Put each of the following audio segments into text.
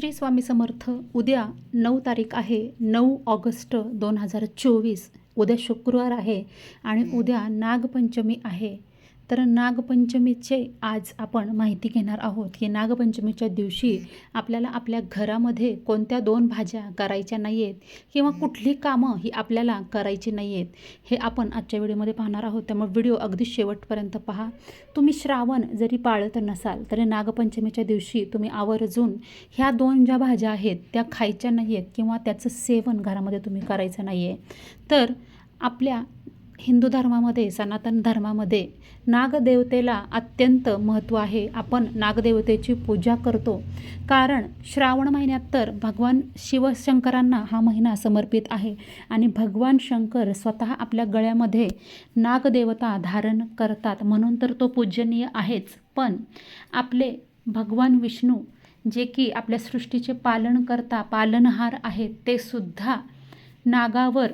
श्री स्वामी समर्थ उद्या नऊ तारीख आहे नऊ ऑगस्ट दोन हजार चोवीस. उद्या शुक्रवार आहे आणि उद्या नागपंचमी आहे. तर नागपंचमीचे आज आपण माहिती घेणार आहोत की नागपंचमीच्या दिवशी आपल्याला आपल्या घरामध्ये कोणत्या दोन भाज्या करायच्या नाही आहेत किंवा कुठली कामं ही आपल्याला करायची नाही आहेत हे आपण आजच्या व्हिडिओमध्ये पाहणार आहोत. त्यामुळे व्हिडिओ अगदी शेवटपर्यंत पहा. तुम्ही श्रावण जरी पाळत नसाल तरी नागपंचमीच्या दिवशी तुम्ही आवर्जून ह्या दोन ज्या भाज्या आहेत त्या खायच्या नाही आहेत किंवा त्याचं सेवन घरामध्ये तुम्ही करायचं नाही आहे तर आपल्या हिंदू धर्मामध्ये सनातन धर्मामध्ये नागदेवतेला अत्यंत महत्त्व आहे. आपण नागदेवतेची पूजा करतो. कारण श्रावण महिन्यात तर भगवान शिवशंकरांना हा महिना समर्पित आहे आणि भगवान शंकर स्वतः आपल्या गळ्यामध्ये नागदेवता धारण करतात. म्हणून तर तो पूजनीय आहेच. पण आपले भगवान विष्णू जे की आपल्या सृष्टीचे पालन करता पालनहार आहेत ते सुद्धा नागावर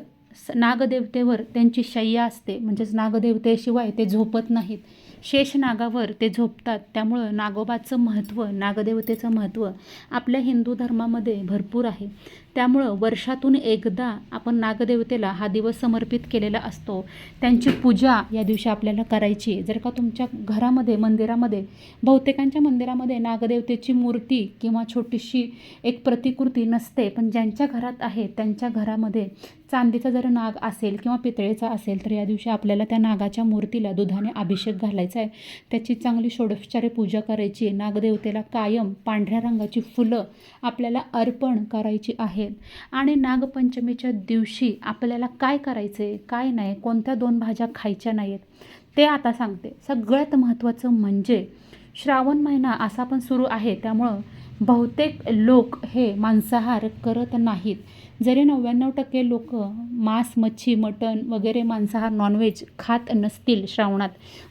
नागदेवतेवर त्यांची शय्या असते. म्हणजेच नागदेवतेशिवाय ते झोपत नाहीत. शेष नागावर ते झोपतात. त्यामुळं नागोबाचं महत्त्व नागदेवतेचं महत्त्व आपल्या हिंदू धर्मामध्ये भरपूर आहे. त्यामुळं वर्षातून एकदा आपण नागदेवतेला हा दिवस समर्पित केलेला असतो. त्यांची पूजा या दिवशी आपल्याला करायची. जर का तुमच्या घरामध्ये मंदिरामध्ये बहुतेकांच्या मंदिरामध्ये नागदेवतेची मूर्ती किंवा छोटीशी एक प्रतिकृती नसते पण ज्यांच्या घरात आहे त्यांच्या घरामध्ये चांदीचा जर नाग असेल किंवा पितळेचा असेल तर या दिवशी आपल्याला त्या नागाच्या मूर्तीला दुधाने अभिषेक घालायचा आहे. त्याची चांगली षोडोपचारे पूजा करायची. नागदेवतेला कायम पांढऱ्या रंगाची फुलं आपल्याला अर्पण करायची आहेत आणि नागपंचमीच्या दिवशी आपल्याला काय करायचं आहे काय नाही कोणत्या दोन भाज्या खायच्या नाहीत ते आता सांगते. सगळ्यात महत्त्वाचं म्हणजे श्रावण महिना असा पण सुरू आहे त्यामुळं बहुतेक लोक हे मांसाहार करत नाहीत. जरी नव्याण्णव टक्के लोक मांस मच्छी मटण वगैरे मांसाहार नॉनव्हेज खात नसतील श्रावणात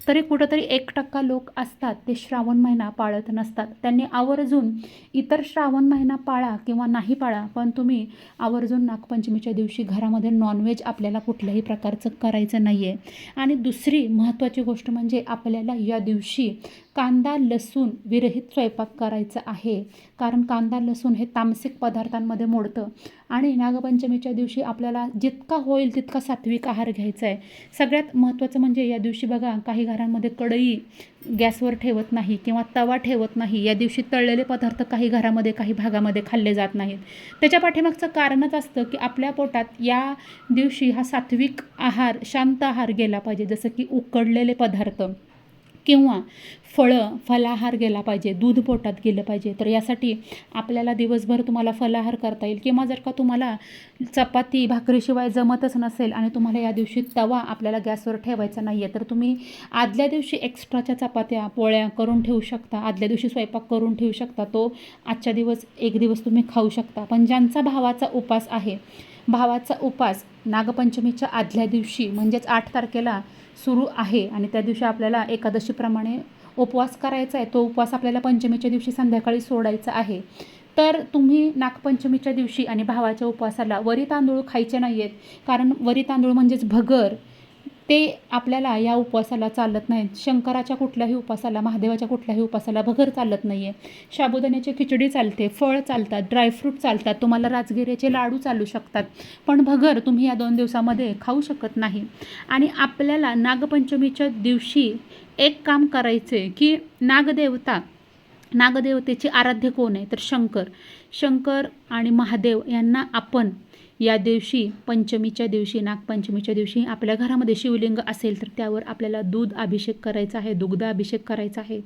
तरी कुठंतरी एक टक्का लोक असतात ते श्रावण महिना पाळत नसतात. त्यांनी आवर्जून इतर श्रावण महिना पाळा किंवा नाही पाळा पण तुम्ही आवर्जून नागपंचमीच्या दिवशी घरामध्ये नॉनव्हेज आपल्याला कुठल्याही प्रकारचं करायचं नाही आहे आणि दुसरी महत्त्वाची गोष्ट म्हणजे आपल्याला या दिवशी कांदा लसूण विरहित स्वयंपाक करायचा आहे. कारण कांदा लसूण हे तामसिक पदार्थांमध्ये मोडतं. आणि नागपंचमीच्या दिवशी आपल्याला जितका होईल तितका सात्विक आहार घ्यायचा आहे. सगळ्यात महत्त्वाचं म्हणजे या दिवशी बघा काही घरांमध्ये कढई गॅसवर ठेवत नाही किंवा तवा ठेवत नाही. या दिवशी तळलेले पदार्थ काही घरामध्ये काही भागामध्ये खाल्ले जात नाहीत. त्याच्या पाठीमागचं कारणच असतं की आपल्या पोटात या दिवशी हा सात्विक आहार शांत आहार गेला पाहिजे. जसं की उकडलेले पदार्थ. किंवा फळं फलाहार गेला पाहिजे दूध पोटात गेलं पाहिजे तर यासाठी आपल्याला दिवसभर तुम्हाला फलाहार करता येईल. किंवा जर का तुम्हाला चपाती भाकरीशिवाय जमतच नसेल आणि तुम्हाला या दिवशी तवा आपल्याला गॅसवर ठेवायचा नाही आहे तर तुम्ही आदल्या दिवशी एक्स्ट्राच्या चपात्या पोळ्या करून ठेवू शकता. आदल्या दिवशी स्वयंपाक करून ठेवू शकता. तो आजच्या दिवस एक दिवस तुम्ही खाऊ शकता. पण ज्यांचा भावाचा उपास आहे भावाचा उपास नागपंचमीच्या आदल्या दिवशी म्हणजेच आठ तारखेला सुरू आहे. आणि त्या दिवशी आपल्याला एकादशीप्रमाणे उपवास करायचा आहे. तो उपवास आपल्याला पंचमीच्या दिवशी संध्याकाळी सोडायचा आहे. तर तुम्ही नागपंचमीच्या दिवशी आणि भावाच्या उपवासाला वरी तांदूळ खायचे नाही आहेत कारण वरी तांदूळ म्हणजेच भगर. ते आपल्याला या उपवासाला चालत नाहीत. शंकराच्या कुठल्याही उपासाला महादेवाच्या कुठल्याही उपासाला भगर चालत नाही आहे साबुदाण्याची खिचडी चालते फळ चालतात ड्रायफ्रूट चालतात तुम्हाला राजगिऱ्याचे लाडू चालू शकतात. पण भगर तुम्ही या दोन दिवसामध्ये खाऊ शकत नाही. आणि आपल्याला नागपंचमीच्या दिवशी एक काम करायचे की नागदेवता नागदेवतेचे आराध्य कोण आहे? तर शंकर. शंकर आणि महादेव यांना आपण या दिवशी पंचमीच्या दिवशी नागपंचमीच्या दिवशी आपल्या घरामध्ये शिवलिंग असेल तर त्यावर आपल्याला दूध अभिषेक करायचा आहे दुग्ध अभिषेक करायचा आहे.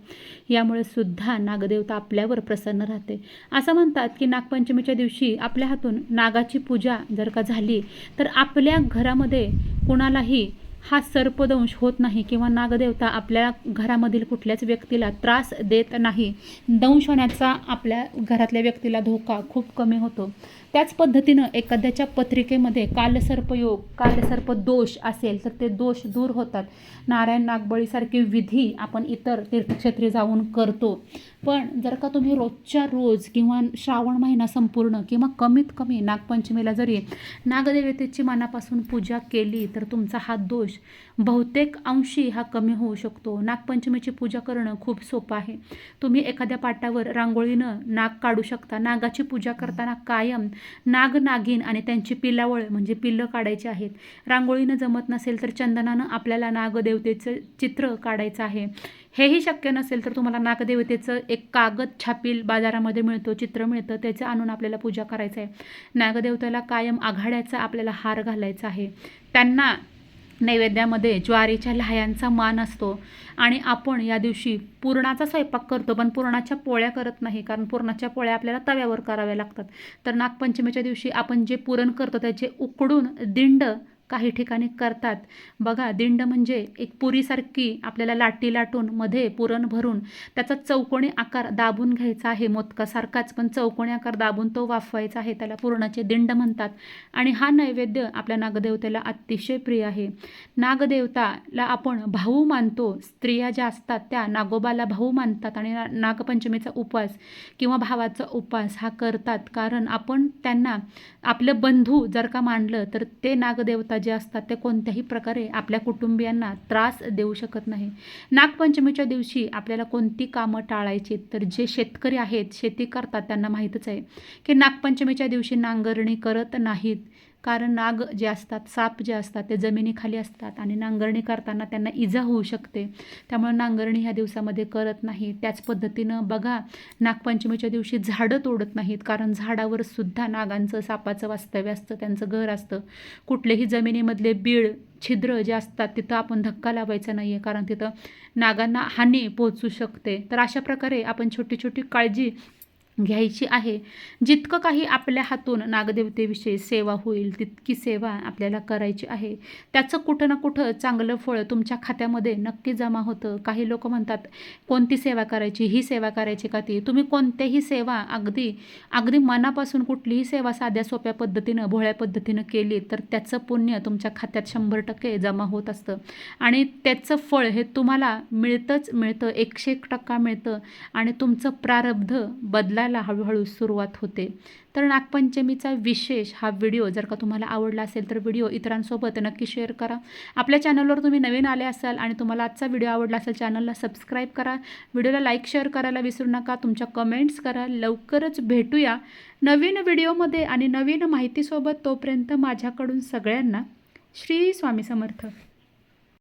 यामुळे सुद्धा नागदेवता आपल्यावर प्रसन्न राहते. असं म्हणतात की नागपंचमीच्या दिवशी आपल्या हातून नागाची पूजा जर का झाली तर आपल्या घरामध्ये कोणालाही हा सर्पदंश होत नाही किंवा नागदेवता आपल्या घरामधील कुठल्याच व्यक्तीला त्रास देत नाही. दंश होण्याचा आपल्या घरातल्या व्यक्तीला धोका खूप कमी होतो. त्याच पद्धतीनं एखाद्याच्या पत्रिकेमध्ये कालसर्पयोग कालसर्प दोष असेल तर ते दोष दूर होतात. नारायण नागबळीसारखे विधी आपण इतर तीर्थक्षेत्री जाऊन करतो. पण जर का तुम्ही रोजच्या रोज किंवा श्रावण महिना संपूर्ण किंवा कमीत कमी नागपंचमीला जरी नागदेवतेची मनापासून पूजा केली तर तुमचा हा दोष बहुतेक अंशी हा कमी होऊ शकतो. नागपंचमीची पूजा करणं खूप सोपं आहे. तुम्ही एखाद्या पाटावर रांगोळीनं नाग काढू शकता. नागाची पूजा करताना कायम नाग नागिन आणि त्यांची पिलावळ म्हणजे पिल्लं काढायची आहेत. रांगोळीनं जमत नसेल तर चंदनानं आपल्याला नागदेवतेचं चित्र काढायचं आहे. हेही शक्य नसेल तर तुम्हाला नागदेवतेचं एक कागद छापील बाजारामध्ये मिळतो चित्र मिळतं त्याचं आणून आपल्याला पूजा करायचं आहे नागदेवतेला कायम आघाड्याचा आपल्याला हार घालायचा आहे. त्यांना नैवेद्यामध्ये ज्वारीच्या लह्यांचा मान असतो आणि आपण या दिवशी पुरणाचा स्वयंपाक करतो पण पुरणाच्या पोळ्या करत नाही कारण पुरणाच्या पोळ्या आपल्याला तव्यावर कराव्या लागतात. तर नागपंचमीच्या दिवशी आपण जे पुरण करतो त्याचे उकडून दिंड काही ठिकाणी करतात. बघा दिंड म्हणजे एक पुरीसारखी आपल्याला लाटी लाटून मध्ये पुरण भरून त्याचा चौकोनी आकार दाबून घ्यायचा आहे. मोदकासारखाच पण चौकोनी आकार दाबून तो वाफवायचा आहे. त्याला पुरणाचे दिंड म्हणतात. आणि हा नैवेद्य आपल्या नागदेवतेला अतिशय प्रिय आहे. नागदेवताला आपण भाऊ मानतो. स्त्रिया ज्या असतात त्या नागोबाला भाऊ मानतात आणि ना नागपंचमीचा उपवास किंवा भावाचा उपवास हा करतात. कारण आपण त्यांना आपलं बंधू जर का मानलं तर ते नागदेवता जे असतात ते कोणत्याही प्रकारे आपल्या कुटुंबियांना त्रास देऊ शकत नाही. नागपंचमीच्या दिवशी आपल्याला कोणती कामं टाळायची तर जे शेतकरी आहेत शेती करतात त्यांना माहीतच आहे की नागपंचमीच्या दिवशी नांगरणी करत नाहीत. कारण नाग जे असतात साप जे असतात ते जमिनीखाली असतात आणि नांगरणी करताना त्यांना इजा होऊ शकते. त्यामुळे नांगरणी ह्या दिवसामध्ये करत नाही त्याच पद्धतीनं बघा नागपंचमीच्या दिवशी झाडं तोडत नाहीत. कारण झाडावर सुद्धा नागांचं सापाचं वास्तव्य असतं त्यांचं घर असतं. कुठलेही जमिनीमधले बीळ छिद्र जे असतात तिथं आपण धक्का लावायचा नाही आहे कारण तिथं नागांना हानी पोहोचू शकते. तर अशा प्रकारे आपण छोटी छोटी काळजी घ्यायची आहे. जितकं काही आपल्या हातून नागदेवतेविषयी सेवा होईल तितकी सेवा आपल्याला करायची आहे. त्याचं कुठं ना कुठं चांगलं फळ तुमच्या खात्यामध्ये नक्की जमा होतं. काही लोक म्हणतात कोणती सेवा करायची? ही सेवा करायची का ती? तुम्ही कोणत्याही सेवा अगदी अगदी मनापासून कुठलीही सेवा साध्या सोप्या पद्धतीनं भोळ्या पद्धतीनं केली तर त्याचं पुण्य तुमच्या खात्यात शंभर टक्के जमा होत असतं. आणि त्याचं फळ हे तुम्हाला मिळतंच मिळतं एकशे एक टक्का मिळतं. आणि तुमचं प्रारब्ध करायला हळूहळू सुरुवात होते. तर नागपंचमीचा विशेष हा व्हिडिओ जर का तुम्हाला आवडला असेल तर व्हिडिओ इतरांसोबत नक्की शेअर करा. आपल्या चॅनलवर तुम्ही नवीन आले असाल आणि तुम्हाला आजचा व्हिडिओ आवडला असेल चॅनलला सबस्क्राईब करा. व्हिडिओला लाईक शेअर करायला विसरू नका. तुमच्या कमेंट्स करा. लवकरच भेटूया नवीन व्हिडिओमध्ये आणि नवीन माहितीसोबत तोपर्यंत माझ्याकडून सगळ्यांना श्री स्वामी समर्थ.